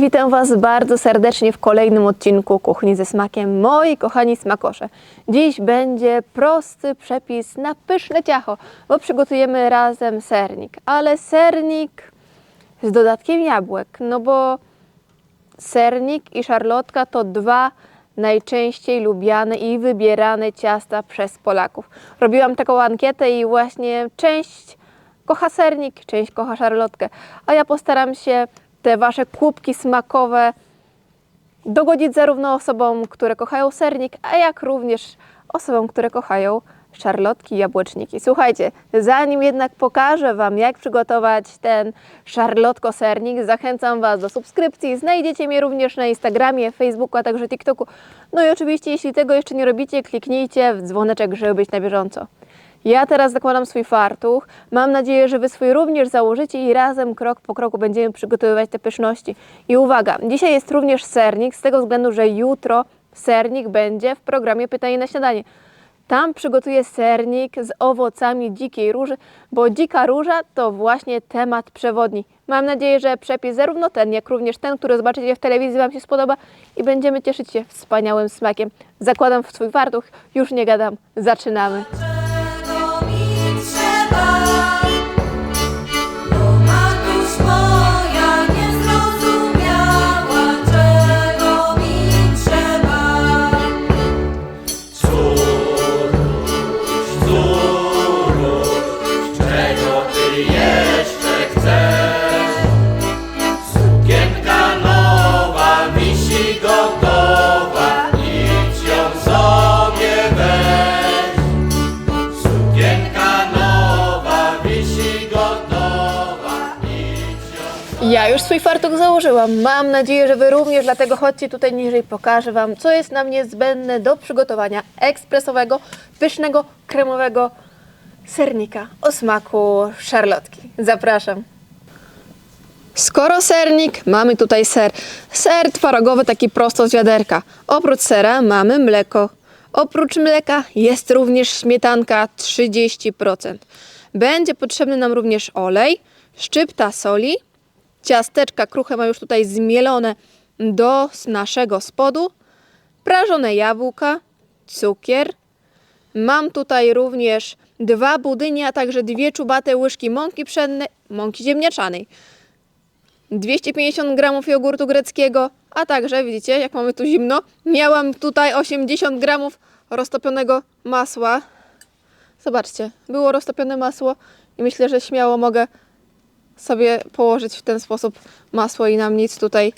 witam Was bardzo serdecznie w kolejnym odcinku Kuchni ze smakiem. Moi kochani smakosze, dziś będzie prosty przepis na pyszne ciacho, bo przygotujemy razem sernik, ale sernik z dodatkiem jabłek, no bo sernik i szarlotka to dwa najczęściej lubiane i wybierane ciasta przez Polaków. Robiłam taką ankietę i właśnie część kocha sernik, część kocha szarlotkę, a ja postaram się te wasze kubki smakowe dogodzić zarówno osobom, które kochają sernik, a jak również osobom, które kochają szarlotki i jabłeczniki. Słuchajcie, zanim jednak pokażę Wam, jak przygotować ten szarlotko-sernik, zachęcam Was do subskrypcji. Znajdziecie mnie również na Instagramie, Facebooku, a także TikToku. No i oczywiście, jeśli tego jeszcze nie robicie, kliknijcie w dzwoneczek, żeby być na bieżąco. Ja teraz zakładam swój fartuch. Mam nadzieję, że Wy swój również założycie i razem krok po kroku będziemy przygotowywać te pyszności. I uwaga, dzisiaj jest również sernik, z tego względu, że jutro sernik będzie w programie Pytanie na śniadanie. Tam przygotuję sernik z owocami dzikiej róży, bo dzika róża to właśnie temat przewodni. Mam nadzieję, że przepis zarówno ten, jak również ten, który zobaczycie w telewizji Wam się spodoba i będziemy cieszyć się wspaniałym smakiem. Zakładam w swój fartuch, już nie gadam, zaczynamy. Ja już swój fartuch założyłam. Mam nadzieję, że Wy również, dlatego chodźcie tutaj niżej, pokażę Wam, co jest nam niezbędne do przygotowania ekspresowego, pysznego, kremowego sernika o smaku szarlotki. Zapraszam. Skoro sernik, mamy tutaj ser. Ser twarogowy, taki prosto z wiaderka. Oprócz sera mamy mleko. Oprócz mleka jest również śmietanka 30%. Będzie potrzebny nam również olej, szczypta soli, ciasteczka kruche mam już tutaj zmielone do naszego spodu, prażone jabłka, cukier, Mam tutaj również dwa budynie, a także dwie czubate łyżki mąki pszennej, mąki ziemniaczanej, 250 gramów jogurtu greckiego, a także widzicie, jak mamy tu zimno, miałam tutaj 80 gramów roztopionego masła. Zobaczcie, było roztopione masło i myślę, że śmiało mogę sobie położyć w ten sposób masło i nam nic tutaj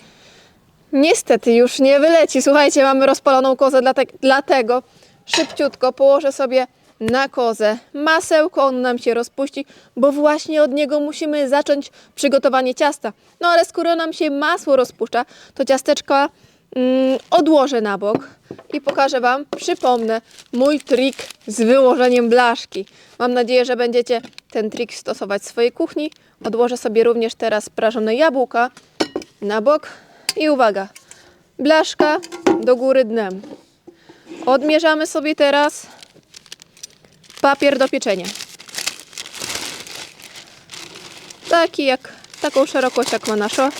Niestety już nie wyleci. Słuchajcie, mamy rozpaloną kozę, dlate- dlatego szybciutko położę sobie na kozę masełko, on nam się rozpuści, bo właśnie od niego musimy zacząć przygotowanie ciasta. No ale skoro nam się masło rozpuszcza, to ciasteczka odłożę na bok i pokażę Wam, przypomnę, mój trik z wyłożeniem blaszki. Mam nadzieję, że będziecie ten trik stosować w swojej kuchni. Odłożę sobie również teraz prażone jabłka na bok i uwaga, blaszka do góry dnem. Odmierzamy sobie teraz papier do pieczenia. Taki jak, taką szerokość jak ma nasza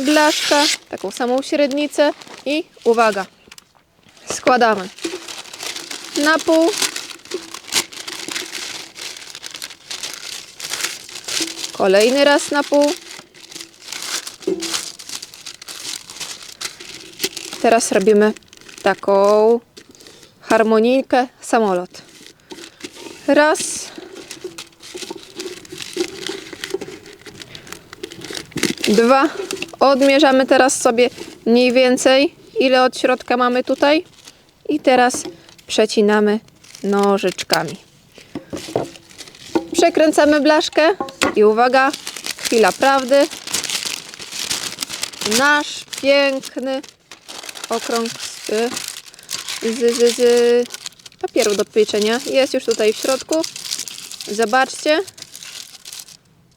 blaszka, taką samą średnicę i uwaga, składamy na pół. Kolejny raz na pół. Teraz robimy taką harmonijkę samolot. Raz. Dwa. Odmierzamy teraz sobie mniej więcej, ile od środka mamy tutaj. I teraz przecinamy nożyczkami. Przekręcamy blaszkę i uwaga, chwila prawdy. Nasz piękny okrąg z, z, z, z papieru do pieczenia jest już tutaj w środku. Zobaczcie.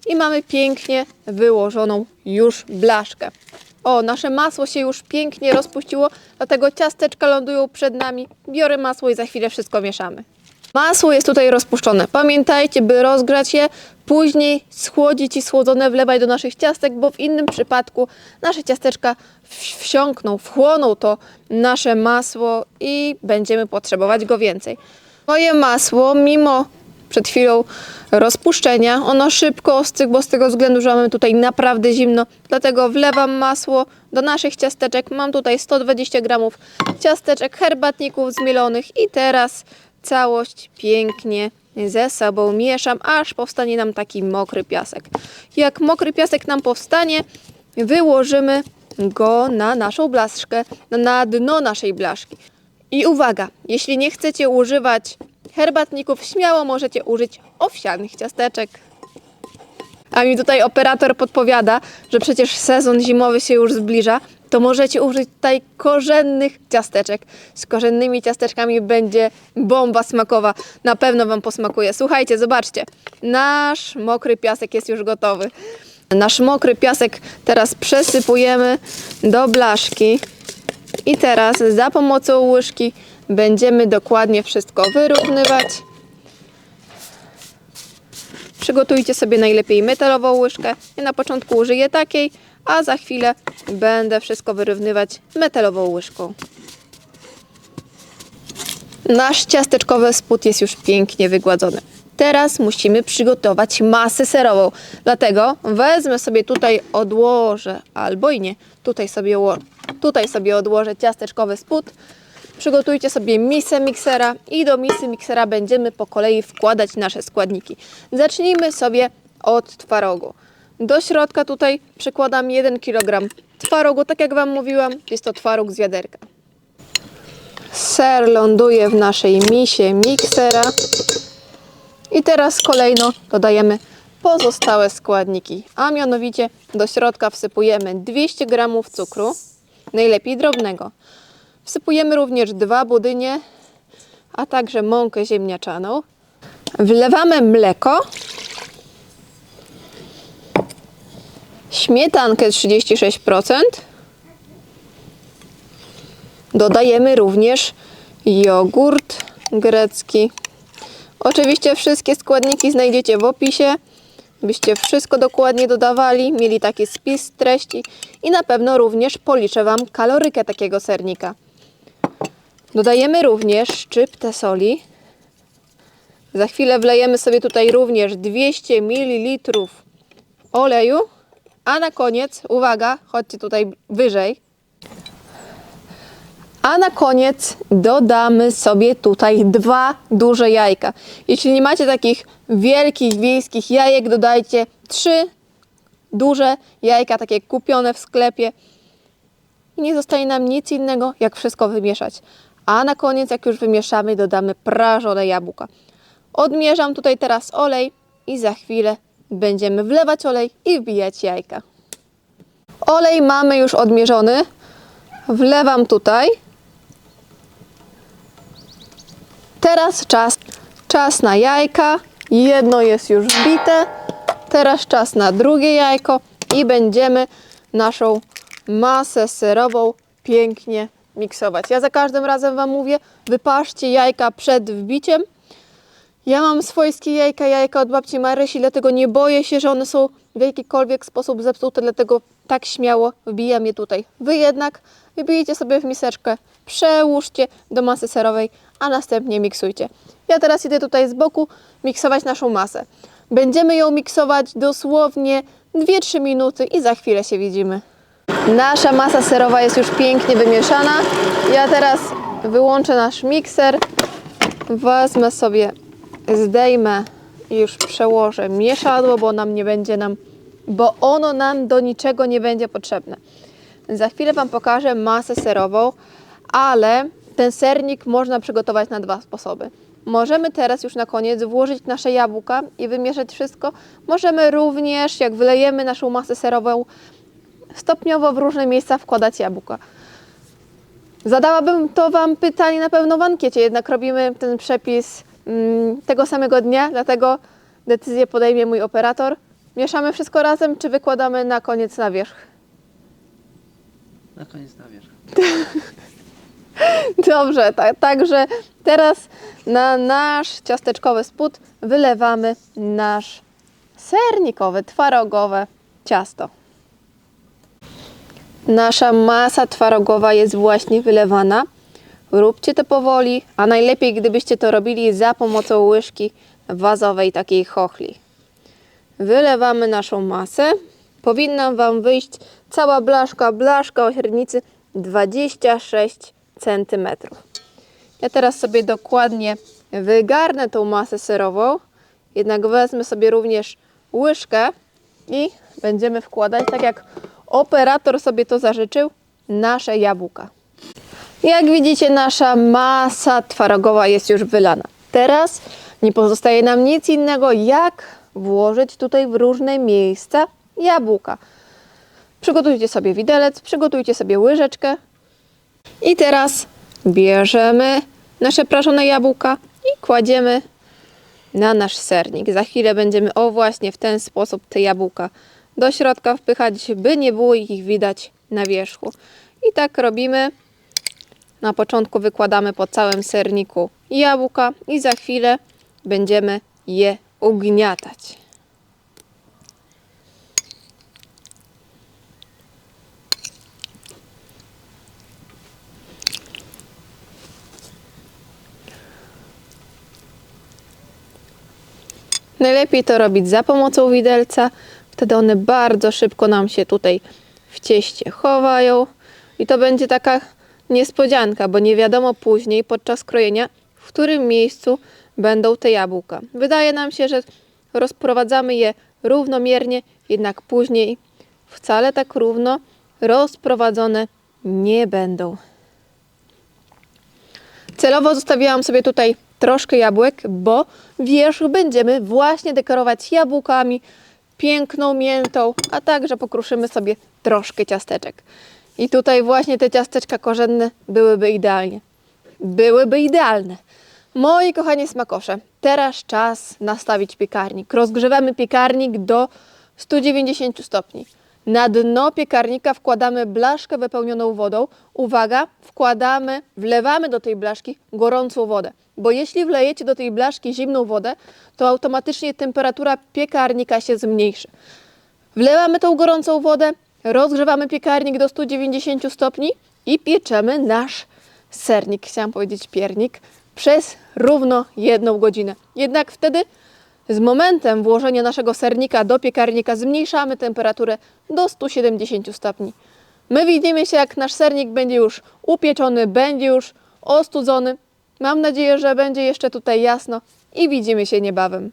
I mamy pięknie wyłożoną już blaszkę. O, nasze masło się już pięknie rozpuściło, dlatego ciasteczka lądują przed nami. Biorę masło i za chwilę wszystko mieszamy. Masło jest tutaj rozpuszczone. Pamiętajcie, by rozgrzać je Później schłodzić i słodzone wlewaj do naszych ciastek, bo w innym przypadku nasze ciasteczka wsiąkną, wchłoną to nasze masło i będziemy potrzebować go więcej. Moje masło, mimo przed chwilą rozpuszczenia, ono szybko ostygło, bo z tego względu, że mamy tutaj naprawdę zimno, dlatego wlewam masło do naszych ciasteczek. Mam tutaj 120 gramów ciasteczek herbatników zmielonych i teraz całość pięknie ze sobą mieszam, aż powstanie nam taki mokry piasek. Jak mokry piasek nam powstanie, wyłożymy go na naszą blaszkę, na dno naszej blaszki. I uwaga, jeśli nie chcecie używać herbatników, śmiało możecie użyć owsianych ciasteczek. A mi tutaj operator podpowiada, że przecież sezon zimowy się już zbliża, to możecie użyć tutaj korzennych ciasteczek. Z korzennymi ciasteczkami będzie bomba smakowa. Na pewno Wam posmakuje. Słuchajcie, zobaczcie. Nasz mokry piasek jest już gotowy. Nasz mokry piasek teraz przesypujemy do blaszki. I teraz za pomocą łyżki będziemy dokładnie wszystko wyrównywać. Przygotujcie sobie najlepiej metalową łyżkę. Ja na początku użyję takiej, a za chwilę będę wszystko wyrównywać metalową łyżką. Nasz ciasteczkowy spód jest już pięknie wygładzony. Teraz musimy przygotować masę serową. Dlatego wezmę sobie tutaj, odłożę, albo i nie, tutaj sobie, tutaj sobie odłożę ciasteczkowy spód. Przygotujcie sobie misę miksera i do misy miksera będziemy po kolei wkładać nasze składniki. Zacznijmy sobie od twarogu. Do środka tutaj przykładam 1 kg twarogu, tak jak Wam mówiłam, jest to twaróg z wiaderka. Ser ląduje w naszej misie miksera. I teraz kolejno dodajemy pozostałe składniki, a mianowicie do środka wsypujemy 200 g cukru, najlepiej drobnego. Wsypujemy również dwa budynie, a także mąkę ziemniaczaną. Wlewamy mleko, śmietankę 36%. Dodajemy również jogurt grecki. Oczywiście wszystkie składniki znajdziecie w opisie, byście wszystko dokładnie dodawali, mieli taki spis treści i na pewno również policzę Wam kalorykę takiego sernika. Dodajemy również szczyptę soli. Za chwilę wlejemy sobie tutaj również 200 ml oleju, a na koniec, uwaga, chodźcie tutaj wyżej, a na koniec dodamy sobie tutaj dwa duże jajka. Jeśli nie macie takich wielkich wiejskich jajek, dodajcie trzy duże jajka, takie kupione w sklepie. I nie zostaje nam nic innego, jak wszystko wymieszać. A na koniec, jak już wymieszamy, dodamy prażone jabłka. Odmierzam tutaj teraz olej i za chwilę będziemy wlewać olej i wbijać jajka. Olej mamy już odmierzony. Wlewam tutaj. Teraz czas, czas na jajka. Jedno jest już wbite. Teraz czas na drugie jajko i będziemy naszą masę serową pięknie miksować. Ja za każdym razem Wam mówię, wypaszcie jajka przed wbiciem. Ja mam swojskie jajka, jajka od babci Marysi, dlatego nie boję się, że one są w jakikolwiek sposób zepsute, dlatego tak śmiało wbijam je tutaj. Wy jednak wybijcie sobie w miseczkę, przełóżcie do masy serowej, a następnie miksujcie. Ja teraz idę tutaj z boku miksować naszą masę. Będziemy ją miksować dosłownie 2-3 minuty i za chwilę się widzimy. Nasza masa serowa jest już pięknie wymieszana. Ja teraz wyłączę nasz mikser, wezmę sobie, zdejmę i już przełożę mieszadło, bo nam nie będzie nam, bo ono nam do niczego nie będzie potrzebne. Za chwilę Wam pokażę masę serową, ale ten sernik można przygotować na dwa sposoby. Możemy teraz już na koniec włożyć nasze jabłka i wymieszać wszystko. Możemy również, jak wylejemy naszą masę serową, stopniowo w różne miejsca wkładać jabłka. Zadałabym to Wam pytanie na pewno w ankiecie, jednak robimy ten przepis mm, tego samego dnia, dlatego decyzję podejmie mój operator. Mieszamy wszystko razem, czy wykładamy na koniec na wierzch? Na koniec na wierzch. Dobrze, tak, także teraz na nasz ciasteczkowy spód wylewamy nasz sernikowe, twarogowe ciasto. Nasza masa twarogowa jest właśnie wylewana. Róbcie to powoli, a najlepiej gdybyście to robili za pomocą łyżki wazowej, takiej chochli. Wylewamy naszą masę. Powinna Wam wyjść cała blaszka, blaszka o średnicy 26 cm. Ja teraz sobie dokładnie wygarnę tą masę serową, jednak wezmę sobie również łyżkę i będziemy wkładać, tak jak operator sobie to zażyczył, nasze jabłka. Jak widzicie, nasza masa twarogowa jest już wylana. Teraz nie pozostaje nam nic innego, jak włożyć tutaj w różne miejsca jabłka. Przygotujcie sobie widelec, przygotujcie sobie łyżeczkę i teraz bierzemy nasze prażone jabłka i kładziemy na nasz sernik. Za chwilę będziemy o właśnie w ten sposób te jabłka do środka wpychać, by nie było ich widać na wierzchu. I tak robimy. Na początku wykładamy po całym serniku jabłka i za chwilę będziemy je ugniatać. Najlepiej to robić za pomocą widelca, wtedy one bardzo szybko nam się tutaj w cieście chowają i to będzie taka niespodzianka, bo nie wiadomo później podczas krojenia, w którym miejscu będą te jabłka. Wydaje nam się, że rozprowadzamy je równomiernie, jednak później wcale tak równo rozprowadzone nie będą. Celowo zostawiłam sobie tutaj troszkę jabłek, bo wierzch będziemy właśnie dekorować jabłkami, piękną miętą, a także pokruszymy sobie troszkę ciasteczek. I tutaj właśnie te ciasteczka korzenne byłyby idealnie. Byłyby idealne. Moi kochani smakosze, teraz czas nastawić piekarnik. Rozgrzewamy piekarnik do 190 stopni. Na dno piekarnika wkładamy blaszkę wypełnioną wodą. Uwaga, wkładamy, wlewamy do tej blaszki gorącą wodę. Bo jeśli wlejecie do tej blaszki zimną wodę, to automatycznie temperatura piekarnika się zmniejszy. Wlewamy tą gorącą wodę, rozgrzewamy piekarnik do 190 stopni i pieczemy nasz sernik, chciałam powiedzieć piernik, przez równo jedną godzinę. Jednak wtedy z momentem włożenia naszego sernika do piekarnika zmniejszamy temperaturę do 170 stopni. My widzimy się, jak nasz sernik będzie już upieczony, będzie już ostudzony. Mam nadzieję, że będzie jeszcze tutaj jasno i widzimy się niebawem.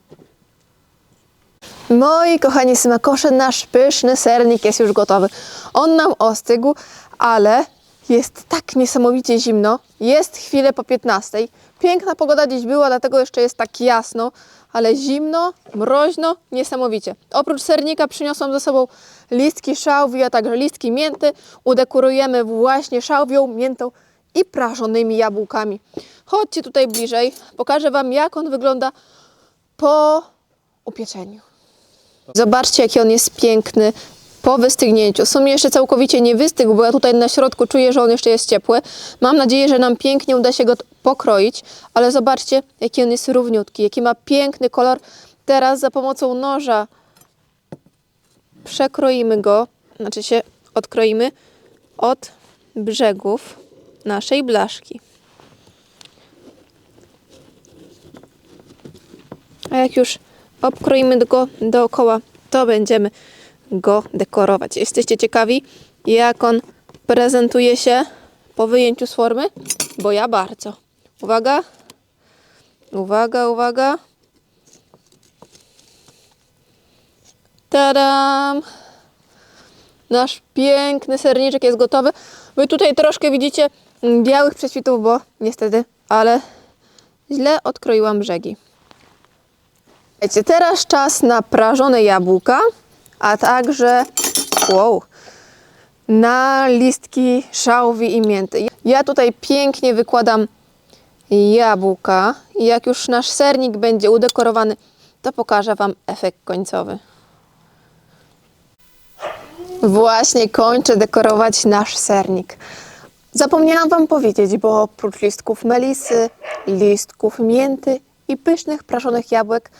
Moi kochani smakosze, nasz pyszny sernik jest już gotowy. On nam ostygł, ale jest tak niesamowicie zimno. Jest chwilę po 15. Piękna pogoda dziś była, dlatego jeszcze jest tak jasno, ale zimno, mroźno, niesamowicie. Oprócz sernika przyniosłam ze sobą listki szałwi, a także listki mięty. Udekorujemy właśnie szałwią, miętą i prażonymi jabłkami. Chodźcie tutaj bliżej, pokażę Wam jak on wygląda po upieczeniu. Zobaczcie, jaki on jest piękny po wystygnięciu. W sumie jeszcze całkowicie nie wystygł, bo ja tutaj na środku czuję, że on jeszcze jest ciepły. Mam nadzieję, że nam pięknie uda się go pokroić, ale zobaczcie, jaki on jest równiutki, jaki ma piękny kolor. Teraz za pomocą noża przekroimy go, znaczy się odkroimy od brzegów naszej blaszki. A jak już obkroimy go dookoła, to będziemy go dekorować. Jesteście ciekawi, jak on prezentuje się po wyjęciu z formy? Bo ja bardzo. Uwaga. Uwaga, uwaga. Tadam! Nasz piękny serniczek jest gotowy. Wy tutaj troszkę widzicie białych prześwitów, bo niestety, ale źle odkroiłam brzegi. Wiecie, teraz czas na prażone jabłka, a także wow, na listki szałwi i mięty. Ja tutaj pięknie wykładam jabłka i jak już nasz sernik będzie udekorowany, to pokażę Wam efekt końcowy. Właśnie kończę dekorować nasz sernik. Zapomniałam Wam powiedzieć, bo oprócz listków melisy, listków mięty i pysznych prażonych jabłek,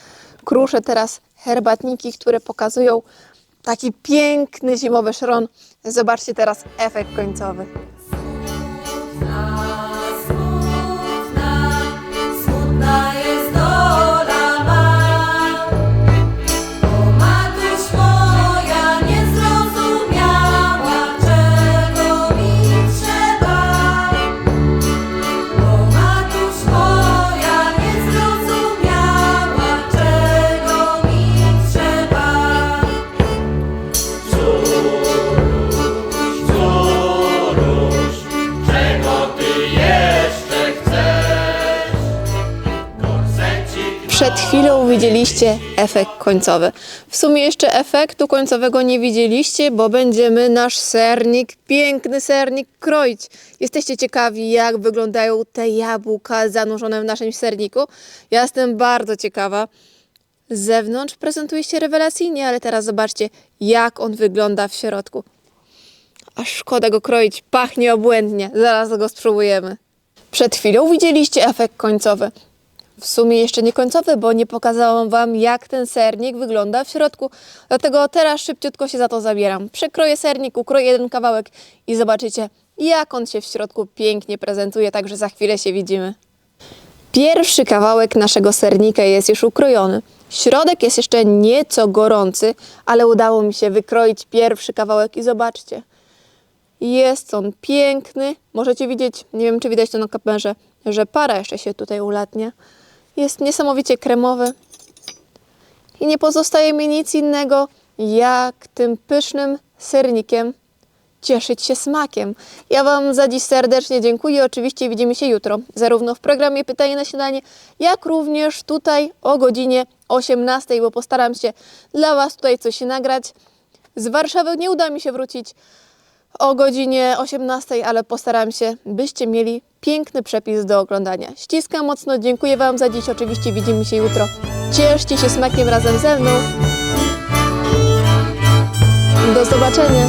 kruszę teraz herbatniki, które pokazują taki piękny zimowy szron. Zobaczcie teraz efekt końcowy. Efekt końcowy. W sumie jeszcze efektu końcowego nie widzieliście, bo będziemy nasz sernik, piękny sernik kroić. Jesteście ciekawi, jak wyglądają te jabłka zanurzone w naszym serniku? Ja jestem bardzo ciekawa. Z zewnątrz prezentuje się rewelacyjnie, ale teraz zobaczcie, jak on wygląda w środku. Aż szkoda go kroić, pachnie obłędnie. Zaraz go spróbujemy. Przed chwilą widzieliście efekt końcowy. W sumie jeszcze nie końcowy, bo nie pokazałam Wam, jak ten sernik wygląda w środku. Dlatego teraz szybciutko się za to zabieram. Przekroję sernik, ukroję jeden kawałek i zobaczycie, jak on się w środku pięknie prezentuje. Także za chwilę się widzimy. Pierwszy kawałek naszego sernika jest już ukrojony. Środek jest jeszcze nieco gorący, ale udało mi się wykroić pierwszy kawałek i zobaczcie. Jest on piękny. Możecie widzieć, nie wiem czy widać to na kamerze, że para jeszcze się tutaj ulatnia. Jest niesamowicie kremowy. I nie pozostaje mi nic innego, jak tym pysznym sernikiem cieszyć się smakiem. Ja Wam za dziś serdecznie dziękuję. Oczywiście widzimy się jutro, zarówno w programie Pytanie na śniadanie, jak również tutaj o godzinie 18, bo postaram się dla Was tutaj coś nagrać. Z Warszawy nie uda mi się wrócić o godzinie 18, ale postaram się, byście mieli piękny przepis do oglądania. Ściskam mocno, dziękuję Wam za dziś. Oczywiście widzimy się jutro. Cieszcie się smakiem razem ze mną. Do zobaczenia.